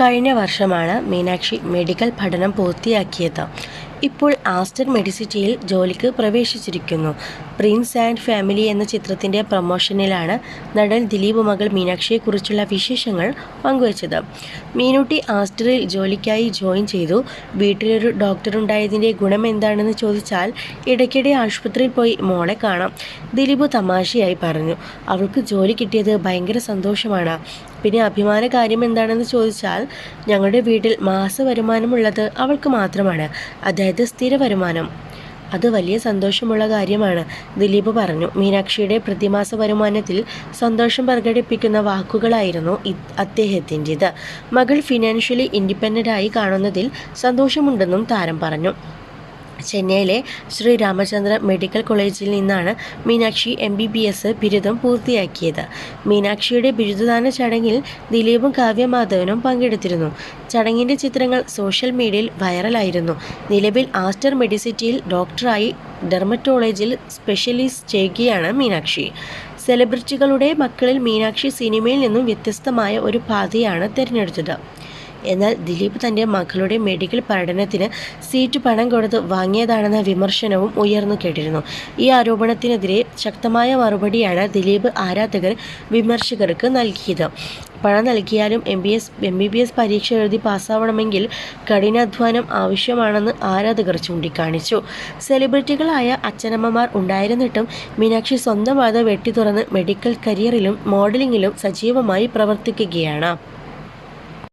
കഴിഞ്ഞ വർഷമാണ് മീനാക്ഷി മെഡിക്കൽ പഠനം പൂർത്തിയാക്കിയത്. ഇപ്പോൾ ആസ്റ്റർ മെഡിസിറ്റിയിൽ ജോലിക്ക് പ്രവേശിച്ചിരിക്കുന്നു. പ്രിൻസ് ആൻഡ് ഫാമിലി എന്ന ചിത്രത്തിന്റെ പ്രമോഷനിലാണ് നടൻ ദിലീപ് മകൾ മീനാക്ഷിയെക്കുറിച്ചുള്ള വിശേഷങ്ങൾ പങ്കുവച്ചത്. മീനുട്ടി ആസ്റ്ററിൽ ജോലിക്കായി ജോയിൻ ചെയ്തു. വീട്ടിലൊരു ഡോക്ടറുണ്ടായതിന്റെ ഗുണം എന്താണെന്ന് ചോദിച്ചാൽ ഇടയ്ക്കിടെ ആശുപത്രിയിൽ പോയി മോളെ കാണാം. ദിലീപ് തമാശയായി പറഞ്ഞു. അവൾക്ക് ജോലി കിട്ടിയത് ഭയങ്കര സന്തോഷമാണ്. പിന്നെ അഭിമാന കാര്യം എന്താണെന്ന് ചോദിച്ചാൽ ഞങ്ങളുടെ വീട്ടിൽ മാസ വരുമാനമുള്ളത് അവൾക്ക് മാത്രമാണ്. അതായത് സ്ഥിര വരുമാനം. അത് വലിയ സന്തോഷമുള്ള കാര്യമാണ് ദിലീപ് പറഞ്ഞു. മീനാക്ഷിയുടെ പ്രതിമാസ വരുമാനത്തിൽ സന്തോഷം പ്രകടിപ്പിക്കുന്ന വാക്കുകളായിരുന്നു അദ്ദേഹത്തിന്റെത്. മകൾ ഫിനാൻഷ്യലി ഇൻഡിപെൻഡന്റ് ആയി കാണുന്നതിൽ സന്തോഷമുണ്ടെന്നും താരം പറഞ്ഞു. ചെന്നൈയിലെ ശ്രീ രാമചന്ദ്ര മെഡിക്കൽ കോളേജിൽ നിന്നാണ് Meenakshi M B B S ബിരുദം പൂർത്തിയാക്കിയത്. മീനാക്ഷിയുടെ ബിരുദദാന ചടങ്ങിൽ ദിലീപും കാവ്യമാധവനും പങ്കെടുത്തിരുന്നു. ചടങ്ങിന്റെ ചിത്രങ്ങൾ സോഷ്യൽ മീഡിയയിൽ വൈറലായിരുന്നു. നിലവിൽ ആസ്റ്റർ മെഡിസിറ്റിയിൽ ഡോക്ടറായി ഡെർമറ്റോളജിയിൽ സ്പെഷ്യലിസ്റ്റ് ചെയ്യുകയാണ് മീനാക്ഷി. സെലിബ്രിറ്റികളുടെ മക്കളിൽ മീനാക്ഷി സിനിമയിൽ നിന്നും വ്യത്യസ്തമായ ഒരു പാതയാണ് തിരഞ്ഞെടുത്തത്. എന്നാൽ ദിലീപ് തന്റെ മക്കളുടെ മെഡിക്കൽ പഠനത്തിന് സീറ്റ് പണം കൊടുത്ത് വാങ്ങിയതാണെന്ന വിമർശനവും ഉയർന്നു കേട്ടിരുന്നു. ഈ ആരോപണത്തിനെതിരെ ശക്തമായ മറുപടിയാണ് ദിലീപ് ആരാധകർ വിമർശകർക്ക് നൽകിയത്. പണം നൽകിയാലും M B S M B B S പരീക്ഷ എഴുതി പാസ്സാവണമെങ്കിൽ കഠിനാധ്വാനം ആവശ്യമാണെന്ന് ആരാധകർ ചൂണ്ടിക്കാണിച്ചു. സെലിബ്രിറ്റികളായ അച്ഛനമ്മമാർ ഉണ്ടായിരുന്നിട്ടും മീനാക്ഷി സ്വന്തം വാത വെട്ടി തുറന്ന് മെഡിക്കൽ കരിയറിലും മോഡലിംഗിലും സജീവമായി പ്രവർത്തിക്കുകയാണ്.